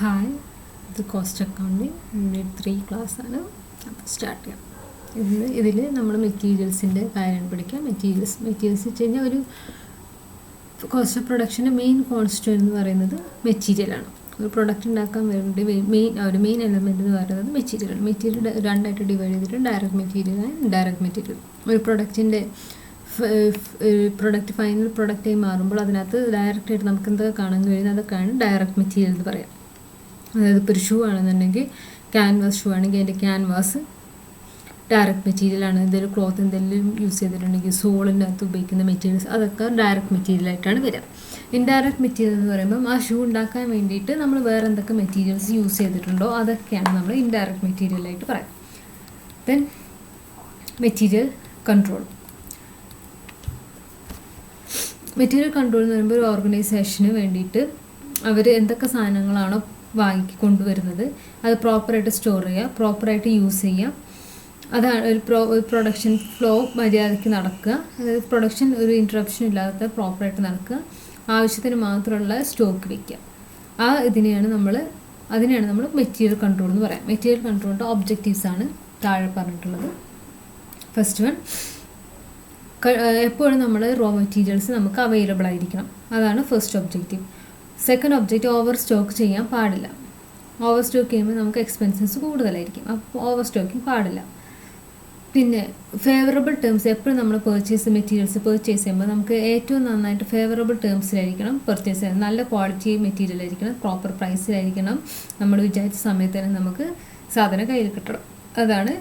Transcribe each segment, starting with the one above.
Hi ഇത് cost accounting. Three ആണ് അപ്പോൾ സ്റ്റാർട്ട് ചെയ്യാം. ഇന്ന് ഇതിൽ നമ്മൾ മെറ്റീരിയൽസിന്റെ കാര്യം പഠിക്കാം. മെറ്റീരിയൽസ് മെറ്റീരിയൽസ് വെച്ച് കഴിഞ്ഞാൽ ഒരു കോസ്റ്റ് ഓഫ് പ്രൊഡക്ഷന്റെ മെയിൻ കോൺസ്റ്റുവൻ എന്ന് പറയുന്നത് മെറ്റീരിയലാണ് ഒരു പ്രൊഡക്റ്റ് ഉണ്ടാക്കാൻ വേണ്ടി മെയിൻ ഒരു മെയിൻ എലമെന്റ് എന്ന് പറയുന്നത് മെറ്റീരിയലാണ് മെറ്റീരിയൽ രണ്ടായിട്ട് ഡിവൈഡ് ചെയ്തിട്ട് direct material and indirect material ഒരു പ്രൊഡക്റ്റിന്റെ പ്രൊഡക്റ്റ് ഫൈനൽ പ്രൊഡക്റ്റായി മാറുമ്പോൾ അതിനകത്ത് ഡയറക്റ്റായിട്ട് നമുക്ക് എന്തൊക്കെ കാണാൻ കഴിയുന്നത് അതൊക്കെയാണ് ഡയറക്റ്റ് മെറ്റീരിയൽ എന്ന് പറയാം. അതായത് ഇപ്പോൾ ഒരു ഷൂ ആണെന്നുണ്ടെങ്കിൽ ക്യാൻവാസ് ഷൂ ആണെങ്കിൽ അതിന്റെ ക്യാൻവാസ് ഡയറക്റ്റ് മെറ്റീരിയലാണ് എന്തെങ്കിലും ക്ലോത്ത് എന്തെങ്കിലും യൂസ് ചെയ്തിട്ടുണ്ടെങ്കിൽ സോളിന്റെ അകത്ത് ഉപയോഗിക്കുന്ന മെറ്റീരിയൽസ് അതൊക്കെ ഡയറക്റ്റ് മെറ്റീരിയലായിട്ടാണ് വരിക. ഇൻഡയറക്റ്റ് മെറ്റീരിയൽ എന്ന് പറയുമ്പം ആ ഷൂ ഉണ്ടാക്കാൻ വേണ്ടിയിട്ട് നമ്മൾ വേറെ എന്തൊക്കെ മെറ്റീരിയൽസ് യൂസ് ചെയ്തിട്ടുണ്ടോ അതൊക്കെയാണ് നമ്മൾ ഇൻഡയറക്റ്റ് മെറ്റീരിയലായിട്ട് പറയാം then material control material control എന്ന് പറയുമ്പോൾ ഒരു ഓർഗനൈസേഷന് വേണ്ടിയിട്ട് അവർ എന്തൊക്കെ സാധനങ്ങളാണോ വാങ്ങി കൊണ്ടുവരുന്നത്. അത് പ്രോപ്പറായിട്ട് സ്റ്റോർ ചെയ്യുക പ്രോപ്പറായിട്ട് യൂസ് ചെയ്യുക. അതാണ് ഒരു പ്രോ ഒരു പ്രൊഡക്ഷൻ ഫ്ലോ മര്യാദയ്ക്ക് നടക്കുക. അതായത് പ്രൊഡക്ഷൻ ഒരു ഇൻട്രപ്ഷൻ ഇല്ലാത്ത പ്രോപ്പറായിട്ട് നടക്കുക. ആവശ്യത്തിന് മാത്രമുള്ള സ്റ്റോക്ക് വയ്ക്കുക ആ ഇതിനെയാണ് നമ്മൾ അതിനെയാണ് നമ്മൾ മെറ്റീരിയൽ കൺട്രോൾ എന്ന് പറയാം. മെറ്റീരിയൽ കൺട്രോളിന്റെ ഒബ്ജക്റ്റീവ്സ് ആണ് താഴെ പറഞ്ഞിട്ടുള്ളത്. ഫസ്റ്റ് വൺ എപ്പോഴും നമ്മൾ റോ മെറ്റീരിയൽസ് നമുക്ക് അവൈലബിൾ ആയിരിക്കണം. അതാണ് first objective second object over stock ചെയ്യാൻ പാടില്ല. ഓവർ സ്റ്റോക്ക് ചെയ്യുമ്പോൾ നമുക്ക് എക്സ്പെൻസസ് കൂടുതലായിരിക്കും. അപ്പോൾ ഓവർ സ്റ്റോക്കിങ് പാടില്ല. പിന്നെ ഫേവറബിൾ ടേംസ് എപ്പോഴും നമ്മൾ പർച്ചേസ് മെറ്റീരിയൽസ് പർച്ചേസ് ചെയ്യുമ്പോൾ നമുക്ക് ഏറ്റവും നന്നായിട്ട് ഫേവറബിൾ ടേംസിലായിരിക്കണം പർച്ചേസ് ചെയ്യുന്നത് നല്ല ക്വാളിറ്റി മെറ്റീരിയൽ ആയിരിക്കണം പ്രോപ്പർ പ്രൈസിലായിരിക്കണം നമ്മൾ വിചാരിച്ച സമയത്ത് തന്നെ നമുക്ക് സാധനം കയ്യിൽ കിട്ടണം. അതാണ്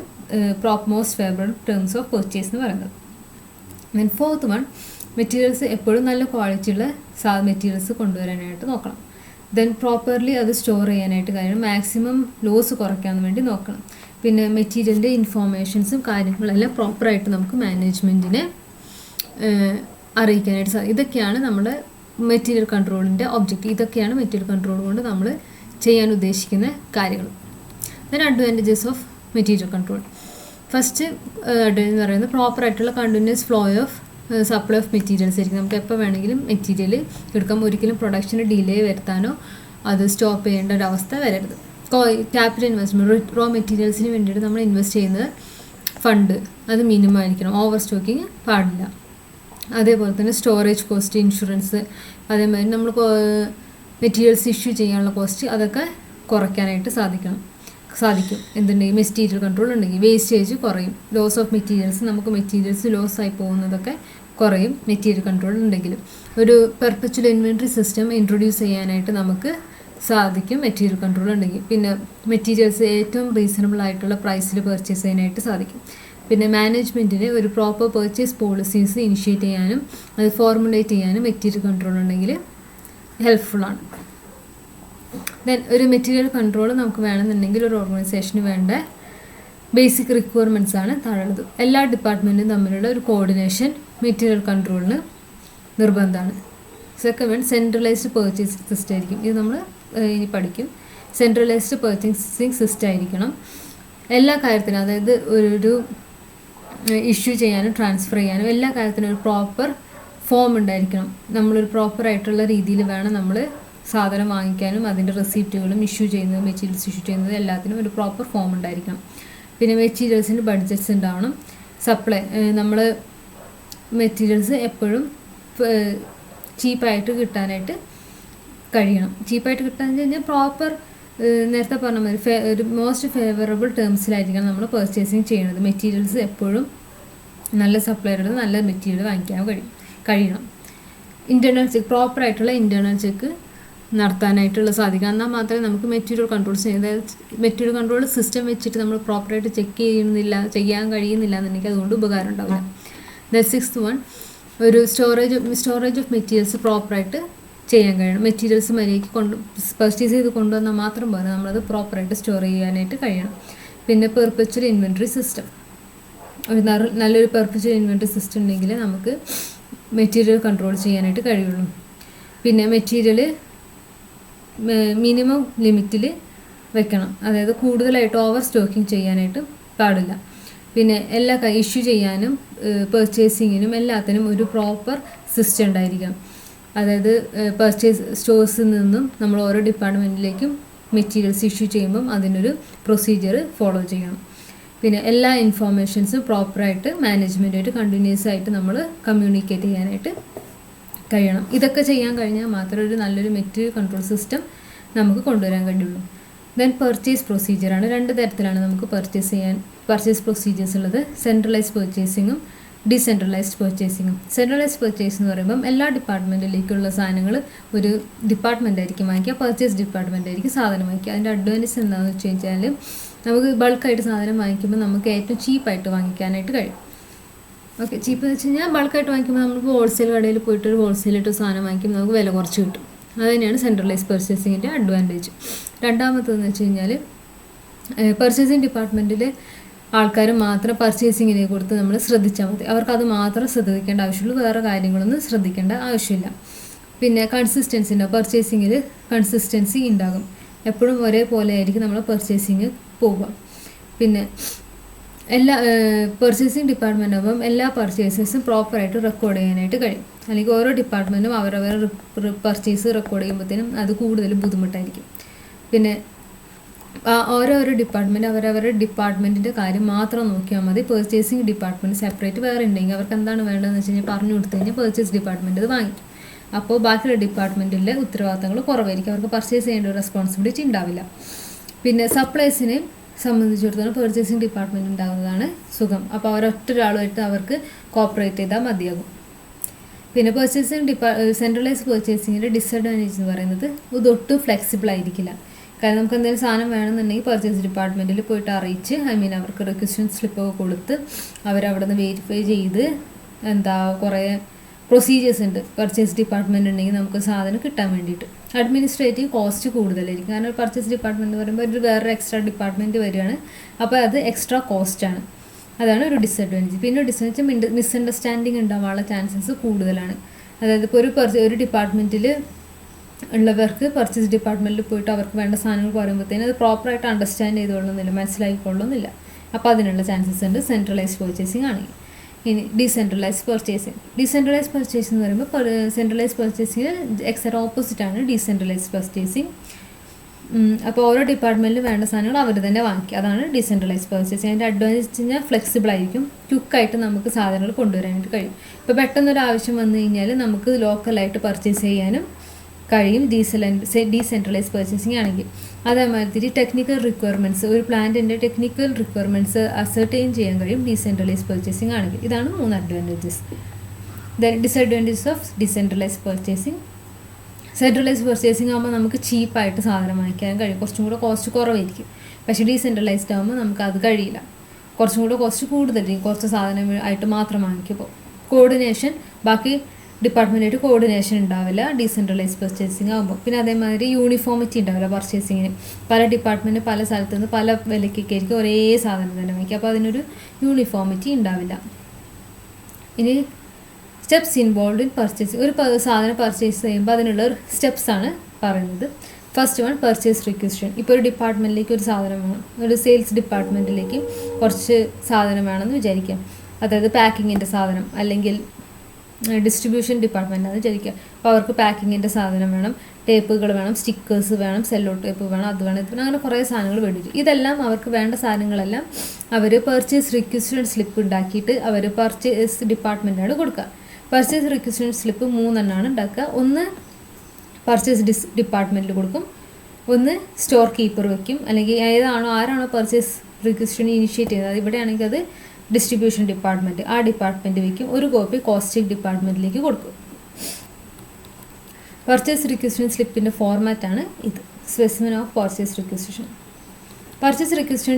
prop most favourable terms of purchase എന്ന് പറയുന്നത്. ദെൻ ഫോർത്ത് വൺ മെറ്റീരിയൽസ് എപ്പോഴും നല്ല ക്വാളിറ്റിയുള്ള സാ മെറ്റീരിയൽസ് കൊണ്ടുവരാനായിട്ട് നോക്കണം. ദെൻ പ്രോപ്പർലി അത് സ്റ്റോർ ചെയ്യാനായിട്ട് കഴിയണം മാക്സിമം ലോസ് കുറയ്ക്കാൻ വേണ്ടി നോക്കണം. പിന്നെ മെറ്റീരിയലിന്റെ ഇൻഫോർമേഷൻസും കാര്യങ്ങളെല്ലാം പ്രോപ്പറായിട്ട് നമുക്ക് മാനേജ്മെന്റിനെ അറിയിക്കാനായിട്ട് സാധിക്കും ഇതൊക്കെയാണ് നമ്മുടെ മെറ്റീരിയൽ കൺട്രോളിന്റെ ഒബ്ജക്റ്റ് ഇതൊക്കെയാണ് മെറ്റീരിയൽ കൺട്രോൾ കൊണ്ട് നമ്മൾ ചെയ്യാൻ ഉദ്ദേശിക്കുന്ന കാര്യങ്ങൾ. Then advantages of material control first എന്ന് പറയുന്നത് പ്രോപ്പറായിട്ടുള്ള continuous flow of supply of materials ആയിരിക്കും. നമുക്ക് എപ്പോൾ വേണമെങ്കിലും മെറ്റീരിയൽ എടുക്കാം. ഒരിക്കലും പ്രൊഡക്ഷന് ഡിലേ വരുത്താനോ അത് സ്റ്റോപ്പ് ചെയ്യേണ്ട ഒരു അവസ്ഥ വരരുത്. ക്യാപിറ്റൽ ഇൻവെസ്റ്റ്മെന്റ് റോ മെറ്റീരിയൽസിന് വേണ്ടിയിട്ട് നമ്മൾ ഇൻവെസ്റ്റ് ചെയ്യുന്നത് ഫണ്ട് അത് മിനിമം ആയിരിക്കണം. ഓവർ സ്റ്റോക്കിങ് പാടില്ല. അതേപോലെ തന്നെ സ്റ്റോറേജ് കോസ്റ്റ് ഇൻഷുറൻസ് അതേമാതിരി നമ്മൾ മെറ്റീരിയൽസ് ഇഷ്യൂ ചെയ്യാനുള്ള കോസ്റ്റ് അതൊക്കെ കുറയ്ക്കാനായിട്ട് സാധിക്കണം. സാധിക്കും. എന്തുണ്ടെങ്കിൽ മെറ്റീരിയൽ കൺട്രോൾ ഉണ്ടെങ്കിൽ വേസ്റ്റേജ് കുറയും. ലോസ് ഓഫ് മെറ്റീരിയൽസ് നമുക്ക് മെറ്റീരിയൽസ് ലോസ് ആയി പോകുന്നതൊക്കെ കുറയും മെറ്റീരിയൽ കൺട്രോൾ ഉണ്ടെങ്കിലും. ഒരു പെർപ്പച്വൽ ഇൻവെൻട്രി സിസ്റ്റം ഇൻട്രൊഡ്യൂസ് ചെയ്യാനായിട്ട് നമുക്ക് സാധിക്കും മെറ്റീരിയൽ കൺട്രോൾ ഉണ്ടെങ്കിൽ. പിന്നെ മെറ്റീരിയൽസ് ഏറ്റവും റീസണബിൾ ആയിട്ടുള്ള പ്രൈസിൽ പർച്ചേസ് ചെയ്യാനായിട്ട് സാധിക്കും. പിന്നെ മാനേജ്മെന്റിന് ഒരു പ്രോപ്പർ പർച്ചേസ് പോളിസീസ് ഇനിഷ്യേറ്റ് ചെയ്യാനും അത് ഫോർമുലേറ്റ് ചെയ്യാനും മെറ്റീരിയൽ കൺട്രോൾ ഉണ്ടെങ്കിൽ ഹെൽപ്ഫുള്ളാണ് ദെൻ ഒരു മെറ്റീരിയൽ കൺട്രോൾ നമുക്ക് വേണമെന്നുണ്ടെങ്കിൽ ഒരു ഓർഗനൈസേഷന് വേണ്ട ബേസിക് റിക്വയർമെന്റ്സ് ആണ് താഴെയുള്ളത്. എല്ലാ ഡിപ്പാർട്ട്മെന്റും തമ്മിലുള്ള ഒരു കോർഡിനേഷൻ മെറ്റീരിയൽ കൺട്രോളിന് നിർബന്ധമാണ്. Second one centralised purchasing system ആയിരിക്കും. ഇത് നമ്മൾ ഇനി പഠിക്കും. സെൻട്രലൈസ്ഡ് പർച്ചേസിംഗ് സിസ്റ്റം ആയിരിക്കണം. എല്ലാ കാര്യത്തിനും അതായത് ഒരു ഇഷ്യൂ ചെയ്യാനും ട്രാൻസ്ഫർ ചെയ്യാനും എല്ലാ കാര്യത്തിനും ഒരു പ്രോപ്പർ ഫോം ഉണ്ടായിരിക്കണം. നമ്മളൊരു പ്രോപ്പറായിട്ടുള്ള രീതിയിൽ വേണം നമ്മൾ സാധനം വാങ്ങിക്കാനും അതിന്റെ റെസിപ്റ്റുകളും ഇഷ്യൂ ചെയ്യുന്നതും മെറ്റീരിയൽസ് ഇഷ്യൂ ചെയ്യുന്നതും എല്ലാത്തിനും ഒരു പ്രോപ്പർ ഫോം ഉണ്ടായിരിക്കണം. പിന്നെ മെറ്റീരിയൽസിന്റെ ബഡ്ജറ്റ്സ് ഉണ്ടാവണം. സപ്ലൈ നമ്മൾ മെറ്റീരിയൽസ് എപ്പോഴും ചീപ്പായിട്ട് കിട്ടാനായിട്ട് കഴിയണം. ചീപ്പായിട്ട് കിട്ടാന്ന് കഴിഞ്ഞാൽ പ്രോപ്പർ നേരത്തെ പറഞ്ഞ മാതിരി ഫേ ഒരു മോസ്റ്റ് ഫേവറബിൾ ടേംസിലായിരിക്കണം നമ്മൾ പർച്ചേസിങ് ചെയ്യുന്നത് മെറ്റീരിയൽസ് എപ്പോഴും നല്ല സപ്ലൈയറുടെ നല്ല മെറ്റീരിയൽ വാങ്ങിക്കാൻ കഴിയും കഴിയണം. ഇന്റേർണൽ ചെക്ക് പ്രോപ്പറായിട്ടുള്ള ഇന്റേർണൽ ചെക്ക് നടത്താനായിട്ടുള്ള സാധിക്കുക എന്നാൽ മാത്രമേ നമുക്ക് മെറ്റീരിയൽ കൺട്രോൾ അതായത് മെറ്റീരിയൽ കൺട്രോൾ സിസ്റ്റം വെച്ചിട്ട് നമ്മൾ പ്രോപ്പറായിട്ട് ചെക്ക് ചെയ്യുന്നില്ല ചെയ്യാൻ കഴിയുന്നില്ല എന്നുണ്ടെങ്കിൽ അതുകൊണ്ട് ഉപകാരം ഉണ്ടാവില്ല. ദ സിക്സ് വൺ ഒരു സ്റ്റോറേജ് സ്റ്റോറേജ് ഓഫ് മെറ്റീരിയൽസ് പ്രോപ്പറായിട്ട് ചെയ്യാൻ കഴിയണം. മെറ്റീരിയൽസ് മര്യാദയ്ക്ക് കൊണ്ട് പർച്ചേസ് ചെയ്ത് കൊണ്ടുവന്നാൽ മാത്രം പോരാ. നമ്മളത് പ്രോപ്പറായിട്ട് സ്റ്റോർ ചെയ്യാനായിട്ട് കഴിയണം. പിന്നെ പെർപ്പച്വൽ ഇൻവെൻട്രി സിസ്റ്റം ഒരു നല്ലൊരു പെർപ്പച്വൽ ഇൻവെൻട്രി സിസ്റ്റം ഉണ്ടെങ്കിൽ നമുക്ക് മെറ്റീരിയൽ കൺട്രോൾ ചെയ്യാനായിട്ട് കഴിയുള്ളൂ. പിന്നെ മെറ്റീരിയൽ മിനിമം ലിമിറ്റിൽ വെക്കണം. അതായത് കൂടുതലായിട്ട് ഓവർ സ്റ്റോക്കിംഗ് ചെയ്യാനായിട്ട് പാടില്ല. പിന്നെ എല്ലാ ഇഷ്യൂ ചെയ്യാനും പെർച്ചേസിങ്ങിനും എല്ലാത്തിനും ഒരു പ്രോപ്പർ സിസ്റ്റം ഉണ്ടായിരിക്കണം. അതായത് പെർച്ചേസ് സ്റ്റോഴ്സിൽ നിന്നും നമ്മൾ ഓരോ ഡിപ്പാർട്ട്മെന്റിലേക്കും മെറ്റീരിയൽസ് ഇഷ്യൂ ചെയ്യുമ്പം അതിനൊരു പ്രൊസീജിയർ ഫോളോ ചെയ്യണം. പിന്നെ എല്ലാ ഇൻഫോർമേഷൻസും പ്രോപ്പറായിട്ട് മാനേജ്മെന്റുമായിട്ട് കണ്ടിന്യൂസ് ആയിട്ട് നമ്മൾ കമ്മ്യൂണിക്കേറ്റ് ചെയ്യാനായിട്ട് കഴിയണം. ഇതൊക്കെ ചെയ്യാൻ കഴിഞ്ഞാൽ മാത്രമേ ഒരു നല്ലൊരു മെറ്റീരിയൽ കൺട്രോൾ സിസ്റ്റം നമുക്ക് കൊണ്ടുവരാൻ കഴിയുള്ളൂ. ദെൻ പെർച്ചേസ് പ്രൊസീജിയറാണ് രണ്ട് തരത്തിലാണ് നമുക്ക് പെർച്ചേസ് ചെയ്യാൻ പർച്ചേസ് പ്രൊസീജിയേഴ്സ് ഉള്ളത്. സെൻട്രലൈസ്ഡ് പെർച്ചേസിങ്ങും ഡീസെൻട്രലൈസ്ഡ് പെർച്ചേസിങ്ങും സെൻട്രലൈസ്ഡ് പെർച്ചേസ് എന്ന് പറയുമ്പം എല്ലാ ഡിപ്പാർട്ട്മെന്റിലേക്കുള്ള സാധനങ്ങൾ ഒരു ഡിപ്പാർട്ട്മെന്റ് ആയിരിക്കും വാങ്ങിക്കുക. പർച്ചേസ് ഡിപ്പാർട്ട്മെന്റ് ആയിരിക്കും സാധനം വാങ്ങിക്കുക. അതിന്റെ അഡ്വാന്റേജ് എന്താണെന്ന് വെച്ച് കഴിഞ്ഞാൽ നമുക്ക് ബൾക്കായിട്ട് സാധനം വാങ്ങിക്കുമ്പോൾ നമുക്ക് ഏറ്റവും ചീപ്പായിട്ട് വാങ്ങിക്കാനായിട്ട് കഴിയും. ഓക്കെ ചീപ്പ് എന്ന് വെച്ച് കഴിഞ്ഞാൽ ബൾക്കായിട്ട് വാങ്ങിക്കുമ്പോൾ നമുക്ക് ഹോൾസെയിൽ കടയിൽ പോയിട്ട് ഒരു ഹോൾസെയിലിട്ട് സാധനം വാങ്ങിക്കുമ്പോൾ നമുക്ക് വില കുറച്ച് കിട്ടും. അത് തന്നെയാണ് സെൻട്രലൈസ് പെർച്ചേസിങ്ങിന്റെ അഡ്വാന്റേജ് രണ്ടാമത്തതെന്ന് വെച്ച് കഴിഞ്ഞാൽ പെർച്ചേസിങ് ഡിപ്പാർട്ട്മെന്റിൽ ആൾക്കാർ മാത്രം പർച്ചേസിങ്ങിനെ കുറിച്ച് നമ്മൾ ശ്രദ്ധിച്ചാൽ മതി. അവർക്ക് അത് മാത്രം ശ്രദ്ധിക്കേണ്ട ആവശ്യമുള്ളൂ വേറെ കാര്യങ്ങളൊന്നും ശ്രദ്ധിക്കേണ്ട ആവശ്യമില്ല. പിന്നെ കൺസിസ്റ്റൻസി ഉണ്ടാവും പർച്ചേസിങ്ങിൽ കൺസിസ്റ്റൻസി ഉണ്ടാകും. എപ്പോഴും ഒരേപോലെ ആയിരിക്കും നമ്മൾ പർച്ചേസിങ് പോവുക. പിന്നെ എല്ലാ പെർച്ചേസിങ് ഡിപ്പാർട്ട്മെന്റിനൊപ്പം എല്ലാ പർച്ചേസസും പ്രോപ്പറായിട്ട് റെക്കോർഡ് ചെയ്യാനായിട്ട് കഴിയും. അല്ലെങ്കിൽ ഓരോ ഡിപ്പാർട്ട്മെന്റും അവരവർ പർച്ചേസ് റെക്കോർഡ് ചെയ്യുമ്പോഴത്തേനും അത് കൂടുതൽ ബുദ്ധിമുട്ടായിരിക്കും. പിന്നെ ഓരോരോ ഡിപ്പാർട്ട്മെന്റ് അവരവരുടെ ഡിപ്പാർട്ട്മെന്റിന്റെ കാര്യം മാത്രം നോക്കിയാൽ മതി. പെർച്ചേസിങ് ഡിപ്പാർട്ട്മെന്റ് സെപ്പറേറ്റ് വേറെ ഉണ്ടെങ്കിൽ അവർക്ക് എന്താണ് വേണ്ടതെന്ന് വെച്ച് കഴിഞ്ഞാൽ പറഞ്ഞു കൊടുത്തു കഴിഞ്ഞാൽ പെർച്ചേസ് ഡിപ്പാർട്ട്മെന്റ് അത് വാങ്ങിക്കും. അപ്പോൾ ബാക്കിയുള്ള ഡിപ്പാർട്ട്മെന്റിലെ ഉത്തരവാദിത്തങ്ങൾ കുറവായിരിക്കും. അവർക്ക് പർച്ചേസ് ചെയ്യേണ്ട ഒരു റെസ്പോൺസിബിലിറ്റി ഉണ്ടാവില്ല. പിന്നെ സപ്ലൈസിനെ സംബന്ധിച്ചിടത്തോളം പെർച്ചേസിങ് ഡിപ്പാർട്ട്മെന്റ് ഉണ്ടാകുന്നതാണ് സുഖം. അപ്പോൾ അവരൊറ്റ ഒരാളുമായിട്ട് അവർക്ക് കോപ്പറേറ്റ് ചെയ്താൽ മതിയാകും. പിന്നെ പെർച്ചേസിങ് ഡിപ്പാ സെൻട്രലൈസ് പെർച്ചേസിങ്ങിന്റെ ഡിസഡ്വാന്റേജ് എന്ന് പറയുന്നത് ഇതൊട്ടും ഫ്ലെക്സിബിൾ ആയിരിക്കില്ല. കാരണം നമുക്ക് എന്തെങ്കിലും സാധനം വേണമെന്നുണ്ടെങ്കിൽ പർച്ചേസ് ഡിപ്പാർട്ട്മെന്റിൽ പോയിട്ട് അറിയിച്ച് ഐ മീൻ അവർക്ക് റിക്വസ്റ്റൻ സ്ലിപ്പൊക്കെ കൊടുത്ത് അവരവിടെ നിന്ന് വെരിഫൈ ചെയ്ത് എന്താ കുറേ പ്രൊസീജിയേഴ്സ് ഉണ്ട്. പർച്ചേസ് ഡിപ്പാർട്ട്മെന്റ് ഉണ്ടെങ്കിൽ നമുക്ക് സാധനം കിട്ടാൻ വേണ്ടിയിട്ട്. അഡ്മിനിസ്ട്രേറ്റീവ് കോസ്റ്റ് കൂടുതലായിരിക്കും. കാരണം ഒരു പർച്ചേസ് ഡിപ്പാർട്ട്മെന്റ് എന്ന് പറയുമ്പോൾ ഒരു വേറൊരു എക്സ്ട്രാ ഡിപ്പാർട്ട്മെന്റ് വരികയാണ്. അപ്പോൾ അത് എക്സ്ട്രാ കോസ്റ്റാണ് അതാണ് ഒരു ഡിസഡ്വാന്റേജ് പിന്നെ ഡിസഡ്വാന്റേജ് മിസ്അണ്ടർസ്റ്റാൻഡിങ് ഉണ്ടാവാനുള്ള ചാൻസസ് കൂടുതലാണ്. അതായത് ഇപ്പോൾ ഒരു പർച്ചേ ഒരു ഡിപ്പാർട്ട്മെന്റിൽ ഉള്ളവർക്ക് പർച്ചേസ് ഡിപ്പാർട്ട്മെന്റിൽ പോയിട്ട് അവർക്ക് വേണ്ട സാധനങ്ങൾ പറയുമ്പോഴത്തേനും അത് പ്രോപ്പറായിട്ട് അണ്ടർസ്റ്റാൻഡ് ചെയ്തുകൊള്ളുന്നില്ല മനസ്സിലാക്കിക്കൊള്ളുന്നില്ല. അപ്പോൾ അതിനുള്ള ചാൻസസ് ഉണ്ട് സെൻട്രലൈസ്ഡ് പർച്ചേസിങ് ആണെങ്കിൽ. ഇനി ഡീസെൻട്രലൈസ് പർച്ചേസിങ് ഡീസെൻട്രലൈസ് പർച്ചേസിംഗ് എന്ന് പറയുമ്പോൾ സെൻട്രലൈസ് പർച്ചേസിങ് എക്സാക്ട് ഓപ്പോസിറ്റ് ആണ് ഡീസെൻട്രലൈസ് പർച്ചേസിങ് അപ്പോൾ ഓരോ ഡിപ്പാർട്ട്മെന്റിലും വേണ്ട സാധനങ്ങൾ അവർ തന്നെ വാങ്ങിക്കുക അതാണ് ഡീസെൻട്രലൈസ് പർച്ചേസിങ് അതിന്റെ അഡ്വാന്റേജ് കഴിഞ്ഞാൽ ഫ്ലെക്സിബിൾ ആയിരിക്കും. നമുക്ക് സാധനങ്ങൾ കൊണ്ടുവരാനായിട്ട് കഴിയും. ഇപ്പോൾ പെട്ടെന്നൊരു ആവശ്യം വന്നു കഴിഞ്ഞാൽ നമുക്ക് ലോക്കലായിട്ട് പർച്ചേസ് ചെയ്യാനും കഴിയും. ഡീസൽ ഡീസെൻട്രലൈസ് പർച്ചേസിങ് ആണെങ്കിൽ. അതേമാതിരി ടെക്നിക്കൽ റിക്വയർമെന്റ്സ് ഒരു പ്ലാന്റിന്റെ ടെക്നിക്കൽ റിക്വയർമെന്റ്സ് അസർട്ടൈൻ ചെയ്യാൻ കഴിയും ഡീസെൻട്രലൈസ് പർച്ചേസിംഗ് ആണെങ്കിൽ. ഇതാണ് മൂന്ന് advantages then disadvantages of decentralise purchasing centralise purchasing ആകുമ്പോൾ നമുക്ക് ചീപ്പായിട്ട് സാധനം വാങ്ങിക്കാൻ കഴിയും. കുറച്ചും കൂടെ കോസ്റ്റ് കുറവായിരിക്കും. പക്ഷേ ഡീസെൻട്രലൈസ്ഡ് ആകുമ്പോൾ നമുക്ക് അത് കഴിയില്ല. കുറച്ചും കൂടെ കോസ്റ്റ് കൂടുതലായിരിക്കും കുറച്ച് സാധനം ആയിട്ട് മാത്രം വാങ്ങിക്കുമ്പോൾ കോർഡിനേഷൻ ബാക്കി ഡിപ്പാർട്ട്മെന്റായിട്ട് കോർഡിനേഷൻ ഉണ്ടാവില്ല. ഡീസെൻട്രലൈസ് പർച്ചേസിങ് ആകുമ്പോൾ പിന്നെ അതേമാതിരി യൂണിഫോമിറ്റി ഉണ്ടാവില്ല പർച്ചേസിങ്ങിന് പല ഡിപ്പാർട്ട്മെന്റ് പല സ്ഥലത്ത് നിന്ന് പല വിലയ്ക്കൊക്കെ ആയിരിക്കും ഒരേ സാധനം തന്നെ വാങ്ങിക്കുക. അപ്പോൾ അതിനൊരു യൂണിഫോമിറ്റി ഉണ്ടാവില്ല. ഇനി സ്റ്റെപ്സ് ഇൻവോൾവ് ഇൻ പർച്ചേസിങ് ഒരു സാധനം പർച്ചേസ് ചെയ്യുമ്പോൾ അതിനുള്ള സ്റ്റെപ്സ് ആണ് പറയുന്നത്. ഫസ്റ്റ് വൺ പർച്ചേസ് റിക്വസ്റ്റൻ ഇപ്പോൾ ഒരു ഡിപ്പാർട്ട്മെന്റിലേക്ക് ഒരു സാധനം വേണം. ഒരു സെയിൽസ് ഡിപ്പാർട്ട്മെന്റിലേക്ക് കുറച്ച് സാധനം വേണമെന്ന് വിചാരിക്കാം. അതായത് പാക്കിങ്ങിന്റെ സാധനം അല്ലെങ്കിൽ ഡിസ്ട്രിബ്യൂഷൻ ഡിപ്പാർട്ട്മെന്റ് ആണ് ചോദിക്കുക അപ്പോൾ അവർക്ക് പാക്കിങ്ങിന്റെ സാധനം വേണം ടേപ്പുകൾ വേണം സ്റ്റിക്കേഴ്സ് വേണം സെല്ലോ ടേപ്പ് വേണം അത് വേണം ഇത് വേണം അങ്ങനെ കുറേ സാധനങ്ങൾ വേണ്ടിയിട്ട് ഇതെല്ലാം അവർക്ക് വേണ്ട സാധനങ്ങളെല്ലാം അവർ പർച്ചേസ് റിക്വസ്റ്റ് സ്ലിപ്പ് ഉണ്ടാക്കിയിട്ട് അവർ പർച്ചേസ് ഡിപ്പാർട്ട്മെന്റാണ് കൊടുക്കുക. പർച്ചേസ് റിക്വസ്റ്റ് സ്ലിപ്പ് മൂന്നെണ്ണമാണ് ഉണ്ടാക്കുക. ഒന്ന് പർച്ചേസ് ഡിസ് ഡിപ്പാർട്ട്മെന്റിൽ കൊടുക്കും. ഒന്ന് സ്റ്റോർ കീപ്പർ വയ്ക്കും അല്ലെങ്കിൽ ഏതാണോ ആരാണോ പർച്ചേസ് റിക്വസ്റ്റൻ ഇനിഷ്യേറ്റ് ചെയ്തത്. അത് ഇവിടെയാണെങ്കിൽ അത് ഡിസ്ട്രിബ്യൂഷൻ ഡിപ്പാർട്ട്മെന്റ് ആ ഡിപ്പാർട്ട്മെന്റ് വയ്ക്കും ഒരു കോപ്പി കോസ്റ്റിംഗ് ഡിപ്പാർട്ട്മെന്റിലേക്ക് കൊടുക്കും. പർച്ചേസ് റിക്വസ്റ്റൻ സ്ലിപ്പിന്റെ ഫോർമാറ്റാണ് ഇത്. Specimen of purchase requisition purchase requisition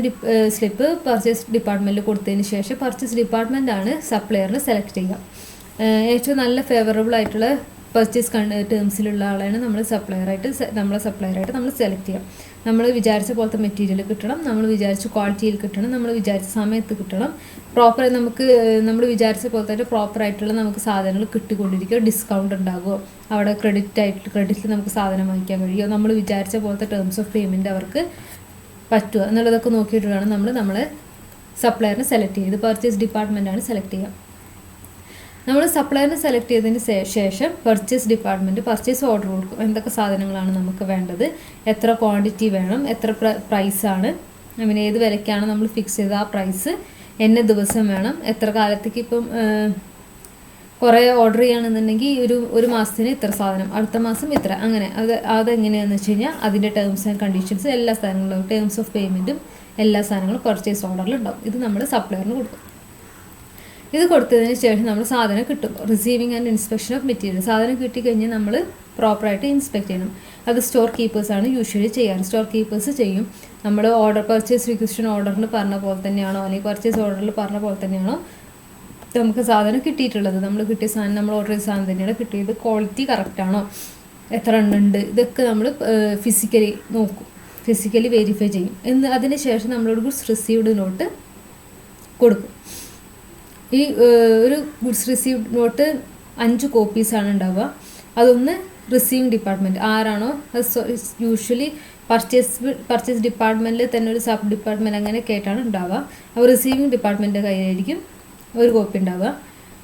slip purchase ഡിപ്പാർട്ട്മെന്റിൽ കൊടുത്തതിന് ശേഷം പർച്ചേസ് ഡിപ്പാർട്ട്മെന്റ് ആണ് സപ്ലയറിന് സെലക്ട് ചെയ്യുക. ഏറ്റവും നല്ല ഫേവറബിൾ ആയിട്ടുള്ള പർച്ചേസ് ടേംസിലുള്ള ആളാണ് നമ്മൾ സപ്ലയറായിട്ട് നമ്മളെ സപ്ലയറായിട്ട് നമ്മൾ സെലക്ട് ചെയ്യുക. നമ്മൾ വിചാരിച്ച പോലത്തെ മെറ്റീരിയൽ കിട്ടണം നമ്മൾ വിചാരിച്ച ക്വാളിറ്റിയിൽ കിട്ടണം നമ്മൾ വിചാരിച്ച സമയത്ത് കിട്ടണം. പ്രോപ്പർ നമുക്ക് നമ്മൾ വിചാരിച്ച പോലത്തെ പ്രോപ്പർ ആയിട്ടുള്ള നമുക്ക് സാധനങ്ങൾ കിട്ടിക്കൊണ്ടിരിക്കുക ഡിസ്കൗണ്ട് ഉണ്ടാകുമോ അവിടെ ക്രെഡിറ്റ് ആയിട്ട് ക്രെഡിറ്റിൽ നമുക്ക് സാധനം വാങ്ങിക്കാൻ കഴിയുമോ നമ്മൾ വിചാരിച്ച പോലത്തെ ടേംസ് ഓഫ് പേയ്മെന്റ് അവർക്ക് പറ്റുക. എന്നുള്ളതൊക്കെ നോക്കിയിട്ട് വേണം നമ്മൾ നമ്മളെ സപ്ലയറിനെ സെലക്ട് ചെയ്ത് പർച്ചേസ് ഡിപ്പാർട്ട്മെന്റാണ് സെലക്ട് ചെയ്യുക. നമ്മൾ സപ്ലയറിനെ സെലക്ട് ചെയ്തതിന് ശേഷം പർച്ചേസ് ഡിപ്പാർട്ട്മെന്റ് പർച്ചേസ് ഓർഡർ കൊടുക്കും. എന്തൊക്കെ സാധനങ്ങളാണ് നമുക്ക് വേണ്ടത്? എത്ര ക്വാണ്ടിറ്റി വേണം? എത്ര പ്രൈസാണ് ഐ മീൻ ഏത് വിലയ്ക്കാണ് നമ്മൾ ഫിക്സ് ചെയ്ത ആ പ്രൈസ് എന്ന ദിവസം വേണം. എത്ര കാലത്തേക്ക് ഇപ്പം കുറേ ഓർഡർ ചെയ്യുകയാണെന്നുണ്ടെങ്കിൽ ഒരു ഒരു മാസത്തിന് ഇത്ര സാധനം അടുത്ത മാസം ഇത്ര. അങ്ങനെ അത് അതെങ്ങനെയാണെന്ന് വെച്ച് കഴിഞ്ഞാൽ അതിന്റെ ടേംസ് ആൻഡ് കണ്ടീഷൻസ് എല്ലാ സാധനങ്ങളും ടേംസ് ഓഫ് പേയ്മെന്റും എല്ലാ സാധനങ്ങളും പർച്ചേസ് ഓർഡറിൽ ഉണ്ടാവും. ഇത് നമ്മൾ സപ്ലയറിന് കൊടുക്കും. ഇത് കൊടുത്തതിന് ശേഷം നമ്മൾ സാധനം കിട്ടും. Receiving and inspection of material സാധനം കിട്ടിക്കഴിഞ്ഞാൽ നമ്മൾ പ്രോപ്പറായിട്ട് ഇൻസ്പെക്ട് ചെയ്യണം. അത് സ്റ്റോർ കീപ്പേഴ്സാണ് യൂഷ്വലി ചെയ്യാറ്. സ്റ്റോർ കീപ്പേഴ്സ് ചെയ്യും. നമ്മൾ ഓർഡർ പർച്ചേസ് റിക്വസ്റ്റൻ ഓർഡറിൽ പറഞ്ഞ പോലെ തന്നെയാണോ അല്ലെങ്കിൽ പർച്ചേസ് ഓർഡറിൽ പറഞ്ഞ പോലെ തന്നെയാണോ നമുക്ക് സാധനം കിട്ടിയിട്ടുള്ളത്. നമ്മൾ കിട്ടിയ സാധനം നമ്മൾ ഓർഡർ ചെയ്ത സാധനം തന്നെയാണ് കിട്ടിയത്. ക്വാളിറ്റി കറക്റ്റാണോ എത്ര എണ്ണുണ്ട് ഇതൊക്കെ നമ്മൾ ഫിസിക്കലി നോക്കും. ഫിസിക്കലി വെരിഫൈ ചെയ്യും. എന്ന് അതിന് ശേഷം നമ്മളോട് ഗുഡ്സ് റിസീവ്ഡ് നോട്ട് കൊടുക്കും. ഈ ഒരു ഗുഡ്സ് റിസീവ്ഡ് നോട്ട് അഞ്ച് കോപ്പീസാണ് ഉണ്ടാവുക. അതൊന്ന് റിസീവിങ് ഡിപ്പാർട്ട്മെന്റ് ആരാണോ അത് യൂഷ്വലി പർച്ചേസ് പർച്ചേസ് ഡിപ്പാർട്ട്മെന്റിൽ തന്നെ ഒരു സബ് ഡിപ്പാർട്ട്മെന്റ് അങ്ങനെ ആയിട്ടാണ് ഉണ്ടാവുക. അപ്പോൾ റിസീവിങ് ഡിപ്പാർട്ട്മെന്റിന്റെ കയ്യിലായിരിക്കും ഒരു കോപ്പി ഉണ്ടാവുക.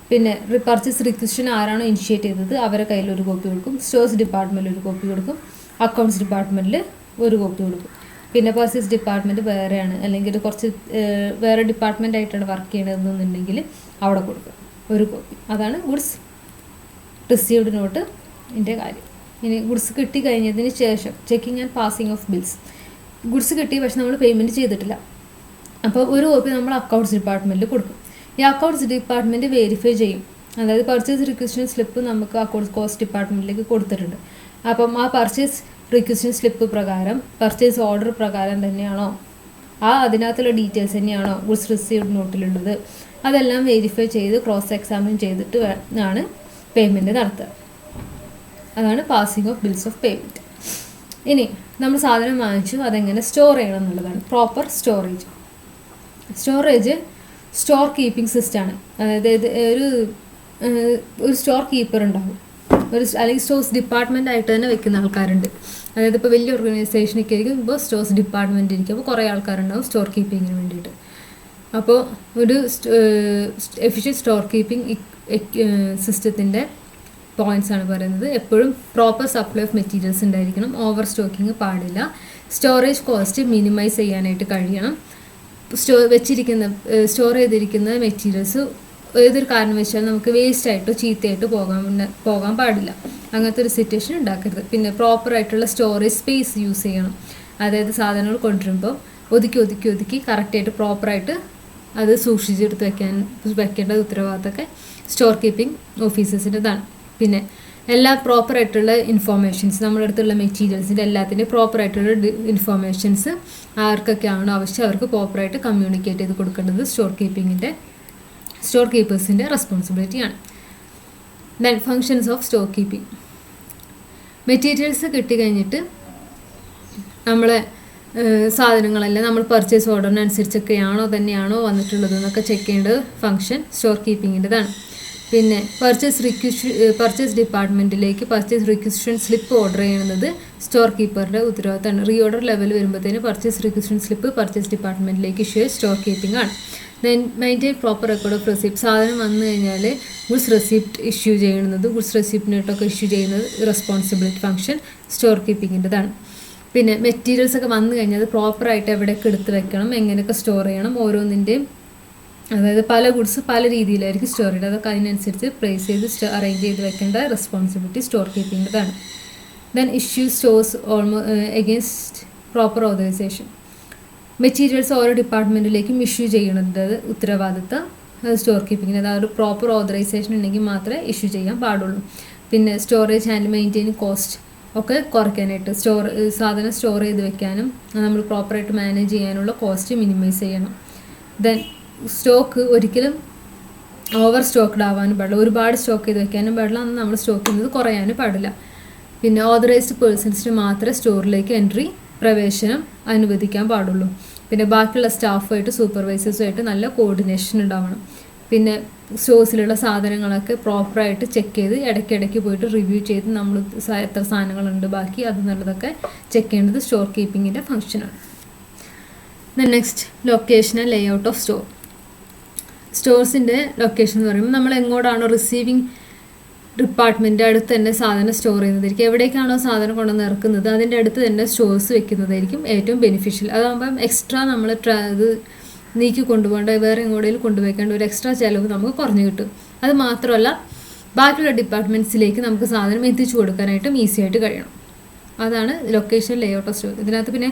പിന്നെ പർച്ചേസ് റിക്വസ്റ്റൻ ആരാണോ ഇനിഷ്യേറ്റ് ചെയ്തത് അവരെ കയ്യിൽ ഒരു കോപ്പി കൊടുക്കും സ്റ്റോഴ്സ് ഡിപ്പാർട്ട്മെന്റിൽ ഒരു കോപ്പി കൊടുക്കും. അക്കൗണ്ട്സ് ഡിപ്പാർട്ട്മെന്റിൽ ഒരു കോപ്പി കൊടുക്കും. പിന്നെ പർച്ചേസ് ഡിപ്പാർട്ട്മെന്റ് വേറെയാണ്. അല്ലെങ്കിൽ കുറച്ച് വേറെ ഡിപ്പാർട്ട്മെന്റ് ആയിട്ടാണ് വർക്ക് ചെയ്യണതെന്നുണ്ടെങ്കിൽ അവിടെ കൊടുക്കും. ഒരു കോപ്പി. അതാണ് ഗുഡ്സ്. റിസീവ്ഡ് നോട്ട് എന്റെ കാര്യം. ഇനി ഗുഡ്സ് കിട്ടി കഴിഞ്ഞതിന് ശേഷം checking and passing of bills. Goods കിട്ടി പക്ഷെ നമ്മൾ പേയ്മെന്റ് ചെയ്തിട്ടില്ല. അപ്പോൾ ഒരു കോപ്പി നമ്മൾ അക്കൗണ്ട്സ് ഡിപ്പാർട്ട്മെന്റിൽ കൊടുക്കും. ഈ അക്കൗണ്ട്സ് ഡിപ്പാർട്ട്മെന്റ് വെരിഫൈ ചെയ്യും. അതായത് പർച്ചേസ് റിക്വസ്റ്റൻ സ്ലിപ്പ് നമുക്ക് അക്കൗണ്ട്സ് കോസ്റ്റ് ഡിപ്പാർട്ട്മെന്റിലേക്ക് കൊടുത്തിട്ടുണ്ട്. അപ്പം ആ പർച്ചേസ് റിക്വസ്റ്റൻ സ്ലിപ്പ് പ്രകാരം പർച്ചേസ് ഓർഡർ പ്രകാരം തന്നെയാണോ? ആ അതിനകത്തുള്ള ഡീറ്റെയിൽസ് തന്നെയാണോ ഗുഡ്സ് റിസീവ്ഡ് നോട്ടിലുള്ളത് അതെല്ലാം വെരിഫൈ ചെയ്ത് ക്രോസ് എക്സാമിൻ ചെയ്തിട്ട് ആണ് പേയ്മെന്റ് നടത്തുക. അതാണ് passing of bills of payment ഇനി നമ്മൾ സാധനം വാങ്ങിച്ചു അതെങ്ങനെ സ്റ്റോർ ചെയ്യണം എന്നുള്ളതാണ്. Proper storage storage store keeping സിസ്റ്റമാണ് അതായത് ഒരു ഒരു സ്റ്റോർ കീപ്പർ ഉണ്ടാകും ഒരു അല്ലെങ്കിൽ സ്റ്റോർസ് ഡിപ്പാർട്ട്മെന്റ് ആയിട്ട് തന്നെ വെക്കുന്ന ആൾക്കാരുണ്ട്. അതായത് ഇപ്പോൾ വലിയ ഓർഗനൈസേഷനൊക്കെ ആയിരിക്കും. ഇപ്പോൾ സ്റ്റോർസ് ഡിപ്പാർട്ട്മെന്റ് ഇരിക്കും അപ്പോൾ കുറേ ആൾക്കാരുണ്ടാവും സ്റ്റോർ കീപ്പിങ്ങിന് വേണ്ടിയിട്ട്. അപ്പോൾ ഒരു എഫിഷ്യൻ സ്റ്റോർ കീപ്പിംഗ് സിസ്റ്റത്തിന്റെ പോയിന്റ്സ് ആണ് പറയുന്നത്. എപ്പോഴും പ്രോപ്പർ സപ്ലൈ ഓഫ് മെറ്റീരിയൽസ് ഉണ്ടായിരിക്കണം. ഓവർ സ്റ്റോക്കിങ് പാടില്ല. സ്റ്റോറേജ് കോസ്റ്റ് മിനിമൈസ് ചെയ്യാനായിട്ട് കഴിയണം. സ്റ്റോ വെച്ചിരിക്കുന്ന സ്റ്റോർ ചെയ്തിരിക്കുന്ന മെറ്റീരിയൽസ് ഏതൊരു കാരണം വെച്ചാൽ നമുക്ക് വേസ്റ്റ് ആയിട്ടോ ചീത്തയായിട്ടോ പോകാൻ പോകാൻ പാടില്ല. അങ്ങനത്തെ ഒരു സിറ്റുവേഷൻ ഉണ്ടാക്കരുത്. പിന്നെ പ്രോപ്പറായിട്ടുള്ള സ്റ്റോറേജ് സ്പേസ് യൂസ് ചെയ്യണം. അതായത് സാധനങ്ങൾ കൊണ്ടുവരുമ്പോൾ ഒതുക്കി ഒതുക്കി ഒതുക്കി കറക്റ്റായിട്ട് പ്രോപ്പറായിട്ട് അത് സൂക്ഷിച്ചെടുത്ത് വെക്കാൻ വെക്കേണ്ട ഉത്തരവാദിത്തമൊക്കെ സ്റ്റോർ കീപ്പിംഗ് ഓഫീസേഴ്സിന്റെതാണ് പിന്നെ എല്ലാ പ്രോപ്പറായിട്ടുള്ള ഇൻഫോർമേഷൻസ് നമ്മുടെ അടുത്തുള്ള മെറ്റീരിയൽസിന്റെ എല്ലാത്തിന്റെയും പ്രോപ്പറായിട്ടുള്ള ഇൻഫോർമേഷൻസ് ആർക്കൊക്കെയാണോ ആവശ്യം അവർക്ക് പ്രോപ്പറായിട്ട് കമ്മ്യൂണിക്കേറ്റ് ചെയ്ത് കൊടുക്കേണ്ടത് സ്റ്റോർ കീപ്പിങ്ങിന്റെ സ്റ്റോർ കീപ്പേഴ്സിന്റെ റെസ്പോൺസിബിലിറ്റിയാണ് then functions of store keeping materials കിട്ടിക്കഴിഞ്ഞിട്ട് നമ്മളെ സാധനങ്ങളെല്ലാം നമ്മൾ പർച്ചേസ് ഓർഡറിനനുസരിച്ചൊക്കെയാണോ തന്നെയാണോ വന്നിട്ടുള്ളത് എന്നൊക്കെ ചെക്ക് ചെയ്യേണ്ടത് ഫങ്ഷൻ സ്റ്റോർ കീപ്പിങ്ങിന്റെതാണ് പിന്നെ പർച്ചേസ് റിക്വസ്റ്റ് പർച്ചേസ് ഡിപ്പാർട്ട്മെന്റിലേക്ക് പർച്ചേസ് റിക്വസ്റ്റൻ സ്ലിപ്പ് ഓർഡർ ചെയ്യുന്നത് സ്റ്റോർ കീപ്പറുടെ ഉത്തരവാദിത്തമാണ്. റീ ഓർഡർ ലെവൽ വരുമ്പോഴത്തേന് പർച്ചേസ് റിക്വസ്റ്റൻ സ്ലിപ്പ് പർച്ചേസ് ഡിപ്പാർട്ട്മെന്റിലേക്ക് ഇഷ്യൂ സ്റ്റോർ കീപ്പിംഗ് ആണ്. Maintain proper record of receipt സാധനം വന്നു കഴിഞ്ഞാൽ ഗുഡ്സ് റെസിപ്റ്റ് ഇഷ്യൂ ചെയ്യുന്നത് ഗുഡ്സ് റെസിപ്റ്റിനായിട്ടൊക്കെ ഇഷ്യൂ ചെയ്യുന്നത് റെസ്പോൺസിബിലിറ്റി ഫംഗ്ഷൻ സ്റ്റോർ കീപ്പിങ്ങിന്റെതാണ് പിന്നെ മെറ്റീരിയൽസ് ഒക്കെ വന്നു കഴിഞ്ഞാൽ അത് പ്രോപ്പറായിട്ട് എവിടെയൊക്കെ എടുത്ത് വെക്കണം എങ്ങനെയൊക്കെ സ്റ്റോർ ചെയ്യണം ഓരോന്നിന്റെയും അതായത് പല ഗുഡ്സ് പല രീതിയിലായിരിക്കും സ്റ്റോർ ചെയ്യുന്നത്. അതൊക്കെ അതിനനുസരിച്ച് പ്രൈസ് ചെയ്ത് അറേഞ്ച് ചെയ്ത് വെക്കേണ്ട റെസ്പോൺസിബിലിറ്റി സ്റ്റോർ കീപ്പിങ്ങിന്റെതാണ് ദെൻ ഇഷ്യൂ സ്റ്റോഴ്സ് ഓൾമോ എഗെയിൻസ്റ്റ് പ്രോപ്പർ ഓതറൈസേഷൻ മെറ്റീരിയൽസ് ഓരോ ഡിപ്പാർട്ട്മെന്റിലേക്കും ഇഷ്യൂ ചെയ്യണത് ഉത്തരവാദിത്തം സ്റ്റോർ കീപ്പിങ്ങിന് അതായത് പ്രോപ്പർ ഓതറൈസേഷൻ ഉണ്ടെങ്കിൽ മാത്രമേ ഇഷ്യൂ ചെയ്യാൻ പാടുള്ളൂ. പിന്നെ സ്റ്റോറേജ് ആൻഡ് മെയിന്റെയിൻ കോസ്റ്റ് ഒക്കെ കുറയ്ക്കാനായിട്ട് സ്റ്റോർ സാധനം സ്റ്റോർ ചെയ്ത് വെക്കാനും നമ്മൾ പ്രോപ്പറായിട്ട് മാനേജ് ചെയ്യാനുള്ള കോസ്റ്റ് മിനിമൈസ് ചെയ്യണം. ദെൻ സ്റ്റോക്ക് ഒരിക്കലും ഓവർ സ്റ്റോക്ക്ഡ് ആവാനും പാടില്ല. ഒരുപാട് സ്റ്റോക്ക് ചെയ്ത് വെക്കാനും പാടില്ല. അന്ന് നമ്മൾ സ്റ്റോക്ക് ചെയ്യുന്നത് കുറയാനും പാടില്ല. പിന്നെ ഓതറൈസ്ഡ് പേഴ്സൺസിന് മാത്രമേ സ്റ്റോറിലേക്ക് എൻട്രി പ്രവേശനം അനുവദിക്കാൻ പാടുള്ളൂ. പിന്നെ ബാക്കിയുള്ള സ്റ്റാഫുമായിട്ട് സൂപ്പർവൈസേഴ്സുമായിട്ട് നല്ല കോർഡിനേഷൻ ഉണ്ടാവണം. പിന്നെ സ്റ്റോഴ്സിലുള്ള സാധനങ്ങളൊക്കെ പ്രോപ്പറായിട്ട് ചെക്ക് ചെയ്ത് ഇടയ്ക്കിടയ്ക്ക് പോയിട്ട് റിവ്യൂ ചെയ്ത് നമ്മൾ എത്ര സാധനങ്ങളുണ്ട് ബാക്കി അത് നല്ലതൊക്കെ ചെക്ക് ചെയ്യേണ്ടത് സ്റ്റോർ കീപ്പിങ്ങിന്റെ ഫംഗ്ഷനാണ് the next location and layout of store സ്റ്റോഴ്സിന്റെ location എന്ന് പറയുമ്പോൾ നമ്മൾ എങ്ങോട്ടാണോ റിസീവിങ് ഡിപ്പാർട്ട്മെന്റ് അടുത്ത് തന്നെ സാധനം സ്റ്റോർ ചെയ്യുന്നതായിരിക്കും. എവിടേക്കാണോ സാധനം കൊണ്ടുവന്ന് ഇറക്കുന്നത് അതിന്റെ അടുത്ത് തന്നെ സ്റ്റോഴ്സ് വെക്കുന്നതായിരിക്കും ഏറ്റവും ബെനിഫിഷ്യൽ അതാകുമ്പം എക്സ്ട്രാ നമ്മൾ ഇത് നീക്കി കൊണ്ടുപോകേണ്ട വേറെ എങ്ങോട്ടേലും കൊണ്ടുപോയിക്കേണ്ട ഒരു എക്സ്ട്രാ ചിലവ് നമുക്ക് കുറഞ്ഞു കിട്ടും. അത് മാത്രമല്ല ബാക്കിയുള്ള ഡിപ്പാർട്ട്മെന്റ്സിലേക്ക് നമുക്ക് സാധനം എത്തിച്ചു കൊടുക്കാനായിട്ടും ഈസി ആയിട്ട് കഴിയണം. അതാണ് location layout of store ഇതിനകത്ത് പിന്നെ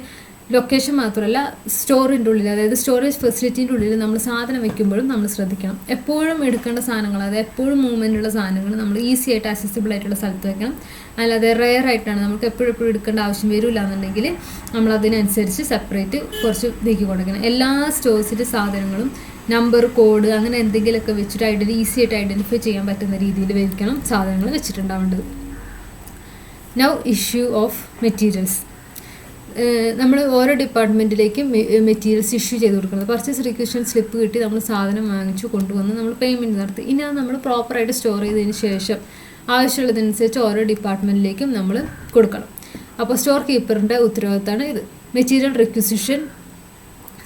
ലൊക്കേഷൻ മാത്രമല്ല സ്റ്റോറിന്റെ ഉള്ളിൽ അതായത് സ്റ്റോറേജ് ഫെസിലിറ്റീന്റെ ഉള്ളിൽ നമ്മൾ സാധനം വെക്കുമ്പോഴും നമ്മൾ ശ്രദ്ധിക്കണം. എപ്പോഴും എടുക്കേണ്ട സാധനങ്ങൾ അതായത് എപ്പോഴും മൂവ്മെന്റ് ഉള്ള സാധനങ്ങൾ നമ്മൾ ഈസി ആയിട്ട് അക്സസിബിൾ ആയിട്ടുള്ള സ്ഥലത്ത് വെക്കണം. അല്ലാതെ റെയർ ആയിട്ടാണ് നമുക്ക് എപ്പോഴും എപ്പോഴും എടുക്കേണ്ട ആവശ്യം വരില്ല എന്നുണ്ടെങ്കിൽ നമ്മൾ അതിനനുസരിച്ച് സെപ്പറേറ്റ് കുറച്ച് നീക്കി കൊടുക്കണം. എല്ലാ സ്റ്റോഴ്സിന്റെ സാധനങ്ങളും നമ്പർ കോഡ് അങ്ങനെ എന്തെങ്കിലുമൊക്കെ വെച്ചിട്ട് ഐഡന്റി ഈസി ആയിട്ട് ഐഡന്റിഫൈ ചെയ്യാൻ പറ്റുന്ന രീതിയിൽ വെക്കണം സാധനങ്ങൾ വെച്ചിട്ടുണ്ടാവേണ്ടത്. നൗ ഇഷ്യൂ ഓഫ് മെറ്റീരിയൽസ് നമ്മൾ ഓരോ ഡിപ്പാർട്ട്മെന്റിലേക്കും മെറ്റീരിയൽസ് ഇഷ്യൂ ചെയ്ത് കൊടുക്കുന്നത്. പർച്ചേസ് റിക്വഷൻ സ്ലിപ്പ് കിട്ടി നമ്മൾ സാധനം വാങ്ങിച്ചു കൊണ്ടുവന്ന് നമ്മൾ പേയ്മെന്റ് നടത്തി. ഇനി അത് നമ്മൾ പ്രോപ്പറായിട്ട് സ്റ്റോർ ചെയ്തതിന് ശേഷം ആവശ്യമുള്ളതനുസരിച്ച് ഓരോ ഡിപ്പാർട്ട്മെന്റിലേക്കും നമ്മൾ കൊടുക്കണം. അപ്പോൾ സ്റ്റോർ കീപ്പറിന്റെ ഉത്തരവാദിത്തമാണ് ഇത്. മെറ്റീരിയൽ റിക്വസിഷൻ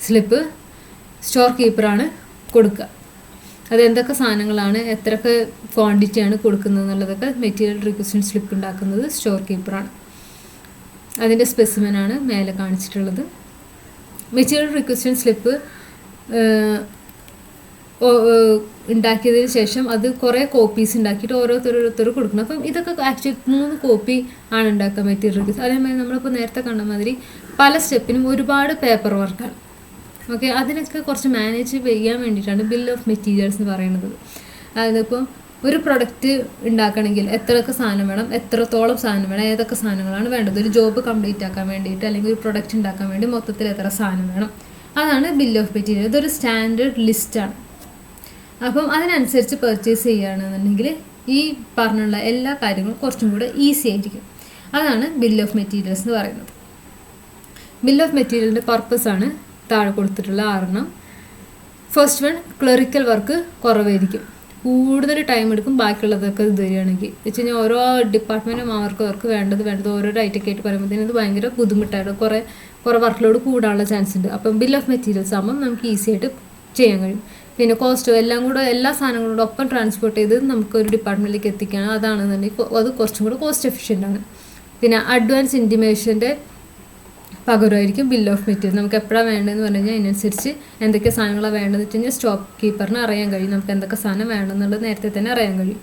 സ്ലിപ്പ് സ്റ്റോർ കീപ്പറാണ് കൊടുക്കുക. അത് എന്തൊക്കെ സാധനങ്ങളാണ് എത്രയൊക്കെ ക്വാണ്ടിറ്റിയാണ് കൊടുക്കുന്നത് എന്നുള്ളതൊക്കെ മെറ്റീരിയൽ റിക്വസിഷൻ സ്ലിപ്പ് ഉണ്ടാക്കുന്നത് സ്റ്റോർ കീപ്പറാണ് അതിന്റെ സ്പെസിമെനാണ് മേലെ കാണിച്ചിട്ടുള്ളത്. മെറ്റീരിയൽ റിക്വസ്റ്റൻ സ്ലിപ്പ് ഉണ്ടാക്കിയതിന് ശേഷം അത് കുറേ കോപ്പീസ് ഉണ്ടാക്കിയിട്ട് ഓരോരുത്തരോരുത്തർ കൊടുക്കണം. അപ്പം ഇതൊക്കെ ആക്ച്വലി മൂന്ന് കോപ്പി ആണ് ഉണ്ടാക്കുക മെറ്റീരിയൽ റിക്വസ്റ്റ് അതേമാതിരി നമ്മളിപ്പോൾ നേരത്തെ കണ്ട മാതിരി പല സ്റ്റെപ്പിനും ഒരുപാട് പേപ്പർ വർക്കാണ് ഓക്കെ അതിനൊക്കെ കുറച്ച് മാനേജ് ചെയ്യാൻ വേണ്ടിയിട്ടാണ് ബിൽ ഓഫ് മെറ്റീരിയൽസ് എന്ന് പറയുന്നത്. അതായത് ഇപ്പം ഒരു പ്രൊഡക്റ്റ് ഉണ്ടാക്കണമെങ്കിൽ എത്രയൊക്കെ സാധനം വേണം എത്രത്തോളം സാധനം വേണം ഏതൊക്കെ സാധനങ്ങളാണ് വേണ്ടത്? ഒരു ജോബ് കംപ്ലീറ്റ് ആക്കാൻ വേണ്ടിയിട്ട് അല്ലെങ്കിൽ ഒരു പ്രൊഡക്റ്റ് ഉണ്ടാക്കാൻ വേണ്ടി മൊത്തത്തിൽ എത്ര സാധനം വേണം? അതാണ് ബിൽ ഓഫ് മെറ്റീരിയൽ ഇതൊരു സ്റ്റാൻഡേർഡ് ലിസ്റ്റാണ് അപ്പം അതിനനുസരിച്ച് പർച്ചേസ് ചെയ്യുകയാണെന്നുണ്ടെങ്കിൽ ഈ പറഞ്ഞുള്ള എല്ലാ കാര്യങ്ങളും കുറച്ചും കൂടെ ഈസി ആയിരിക്കും. അതാണ് ബിൽ ഓഫ് മെറ്റീരിയൽസ് എന്ന് പറയുന്നത്. ബിൽ ഓഫ് മെറ്റീരിയലിന്റെ പർപ്പസാണ് താഴെ കൊടുത്തിട്ടുള്ള ആറെണ്ണം. ഫസ്റ്റ് വൺ ക്ലറിക്കൽ വർക്ക് കുറവായിരിക്കും. കൂടുതൽ ടൈം എടുക്കും ബാക്കിയുള്ളതൊക്കെ ഇത് തരികയാണെങ്കിൽ വെച്ച് കഴിഞ്ഞാൽ ഓരോ ഡിപ്പാർട്ട്മെന്റും അവർക്ക് അവർക്ക് വേണ്ടത് വേണ്ടത് ഓരോ ഐറ്റൊക്കെ ആയിട്ട് പറയുമ്പോഴത്തേനും ഇത് ഭയങ്കര ബുദ്ധിമുട്ടായിട്ട് കുറേ കുറേ വർക്ക് ലോഡ് കൂടാനുള്ള ചാൻസ് ഉണ്ട്. അപ്പം ബിൽ ഓഫ് മെറ്റീരിയൽസ് ആകുമ്പോൾ നമുക്ക് ഈസി ആയിട്ട് ചെയ്യാൻ കഴിയും. പിന്നെ കോസ്റ്റ് എല്ലാം കൂടെ എല്ലാ സാധനങ്ങളും കൂടെ ഒപ്പം ട്രാൻസ്പോർട്ട് ചെയ്ത് നമുക്ക് ഒരു ഡിപ്പാർട്ട്മെന്റിലേക്ക് എത്തിക്കണം അതാണെന്നുണ്ടെങ്കിൽ അത് കുറച്ചും കൂടെ കോസ്റ്റ് എഫിഷ്യന്റ് ആണ്. പിന്നെ അഡ്വാൻസ് ഇന്റിമേഷന്റെ പകരമായിരിക്കും ബിൽ ഓഫ് മെറ്റീരിയൽ നമുക്ക് എപ്പോഴാണ് വേണ്ടതെന്ന് പറഞ്ഞു കഴിഞ്ഞാൽ അതിനനുസരിച്ച് എന്തൊക്കെ സാധനങ്ങളാണ് വേണ്ടതെന്ന് വെച്ച് കഴിഞ്ഞാൽ സ്റ്റോക്ക് കീപ്പറിന് അറിയാൻ കഴിയും. നമുക്ക് എന്തൊക്കെ സാധനം വേണമെന്നുള്ളത് നേരത്തെ തന്നെ അറിയാൻ കഴിയും.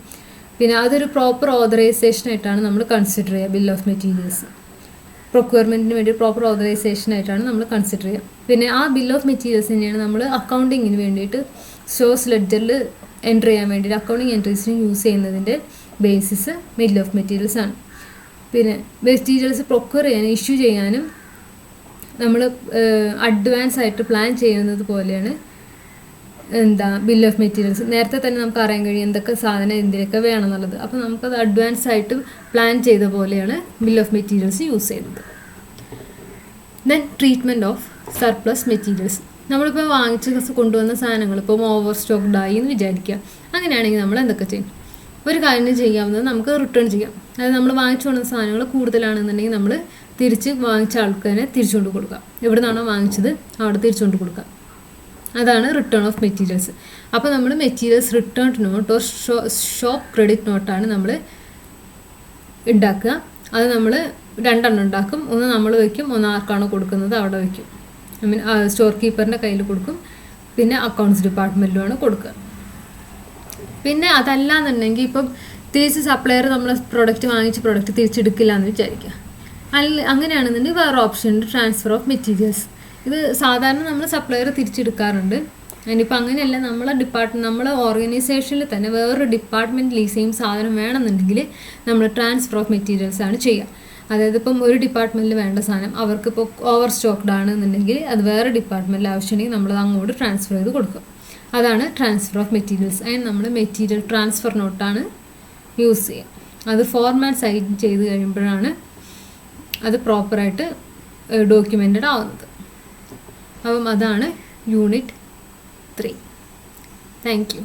പിന്നെ അതൊരു പ്രോപ്പർ ഓതറൈസേഷൻ ആയിട്ടാണ് നമ്മൾ കൺസിഡർ ചെയ്യുക ബിൽ ഓഫ് മെറ്റീരിയൽസ് പ്രൊക്യൂർമെന്റിന് വേണ്ടി പ്രോപ്പർ ഓതറൈസേഷൻ ആയിട്ടാണ് നമ്മൾ കൺസിഡർ ചെയ്യുക. പിന്നെ ആ ബിൽ ഓഫ് മെറ്റീരിയൽസ് തന്നെയാണ് നമ്മൾ അക്കൗണ്ടിങ്ങിന് വേണ്ടിയിട്ട് സ്റ്റോസ് ലെഡ്ജറിൽ എന്റർ ചെയ്യാൻ വേണ്ടിയിട്ട് അക്കൗണ്ടിങ് എൻട്രീസിന് യൂസ് ചെയ്യുന്നതിന്റെ ബേസിസ് ബിൽ ഓഫ് മെറ്റീരിയൽസ് ആണ്. പിന്നെ മെറ്റീരിയൽസ് പ്രൊക്യൂർ ചെയ്യാനും ഇഷ്യൂ ചെയ്യാനും നമ്മൾ അഡ്വാൻസ് ആയിട്ട് പ്ലാൻ ചെയ്യുന്നത് പോലെയാണ് എന്താ ബിൽ ഓഫ് മെറ്റീരിയൽസ് നേരത്തെ തന്നെ നമുക്ക് അറിയാൻ കഴിയും എന്തൊക്കെ സാധനം എന്തിനൊക്കെ വേണം എന്നുള്ളത്. അപ്പോൾ നമുക്കത് അഡ്വാൻസ് ആയിട്ട് പ്ലാൻ ചെയ്ത പോലെയാണ് ബിൽ ഓഫ് മെറ്റീരിയൽസ് യൂസ് ചെയ്യുന്നത്. Then treatment of surplus materials നമ്മളിപ്പോൾ വാങ്ങിച്ച് കൊണ്ടുവന്ന സാധനങ്ങൾ ഇപ്പം ഓവർ സ്റ്റോക്ക്ഡ് ആയി എന്ന് വിചാരിക്കുക. അങ്ങനെയാണെങ്കിൽ നമ്മൾ എന്തൊക്കെ ചെയ്യും? ഒരു കാര്യം ചെയ്യാവുന്നത് നമുക്ക് റിട്ടേൺ ചെയ്യാം. അതായത് നമ്മൾ വാങ്ങിച്ചു കൊണ്ടുവന്ന സാധനങ്ങൾ കൂടുതലാണെന്നുണ്ടെങ്കിൽ നമ്മൾ തിരിച്ച് വാങ്ങിച്ച ആൾക്കാരെ തിരിച്ചുകൊണ്ട് കൊടുക്കുക. എവിടെ നിന്നാണോ വാങ്ങിച്ചത് അവിടെ തിരിച്ചുകൊണ്ട് കൊടുക്കുക. അതാണ് റിട്ടേൺ ഓഫ് മെറ്റീരിയൽസ് അപ്പോൾ നമ്മൾ materials return note or show shop credit നോട്ടാണ് നമ്മൾ ഉണ്ടാക്കുക. അത് നമ്മൾ രണ്ടെണ്ണം ഉണ്ടാക്കും. ഒന്ന് നമ്മൾ വയ്ക്കും ഒന്ന് ആർക്കാണോ കൊടുക്കുന്നത് അവിടെ വയ്ക്കും. ഐ മീൻ സ്റ്റോർ കീപ്പറിന്റെ കയ്യിൽ കൊടുക്കും. പിന്നെ അക്കൗണ്ട്സ് ഡിപ്പാർട്ട്മെന്റിലുമാണ് കൊടുക്കുക. പിന്നെ അതല്ല എന്നുണ്ടെങ്കിൽ ഇപ്പം തിരിച്ച് സപ്ലയർ നമ്മൾ പ്രൊഡക്റ്റ് വാങ്ങിച്ച് പ്രൊഡക്റ്റ് തിരിച്ചെടുക്കില്ല എന്ന് വിചാരിക്കുക. അല്ല അങ്ങനെയാണെന്നുണ്ടെങ്കിൽ വേറെ ഓപ്ഷൻ ഉണ്ട് ട്രാൻസ്ഫർ ഓഫ് മെറ്റീരിയൽസ് ഇത് സാധാരണ നമ്മൾ സപ്ലയർ തിരിച്ചെടുക്കാറുണ്ട്. ഇനിയിപ്പോൾ അങ്ങനെയല്ല നമ്മളെ ഡിപ്പാർട്ട്മെന്റ് നമ്മളെ ഓർഗനൈസേഷനിൽ തന്നെ വേറൊരു ഡിപ്പാർട്ട്മെന്റിൽ ഈ സെയിം സാധനം വേണമെന്നുണ്ടെങ്കിൽ നമ്മൾ ട്രാൻസ്ഫർ ഓഫ് മെറ്റീരിയൽസ് ആണ് ചെയ്യുക. അതായത് ഇപ്പം ഒരു ഡിപ്പാർട്ട്മെന്റിൽ വേണ്ട സാധനം അവർക്ക് അവർക്കിപ്പോൾ ഓവർ സ്റ്റോക്ക്ഡ് ആണെന്നുണ്ടെങ്കിൽ അത് വേറെ ഡിപ്പാർട്ട്മെന്റിൽ ആവശ്യമുണ്ടെങ്കിൽ നമ്മൾ അങ്ങോട്ട് ട്രാൻസ്ഫർ ചെയ്ത് കൊടുക്കും അതാണ് ട്രാൻസ്ഫർ ഓഫ് മെറ്റീരിയൽസ് അതിന് നമ്മൾ മെറ്റീരിയൽ ട്രാൻസ്ഫർ നോട്ടാണ് യൂസ് ചെയ്യുക. അത് ഫോർമാറ്റ് സൈൻ ചെയ്ത് കഴിയുമ്പോഴാണ് അത് പ്രോപ്പറായിട്ട് ഡോക്യുമെന്റഡ് ആവുന്നത്. അപ്പം അതാണ് യൂണിറ്റ് ത്രീ താങ്ക് യു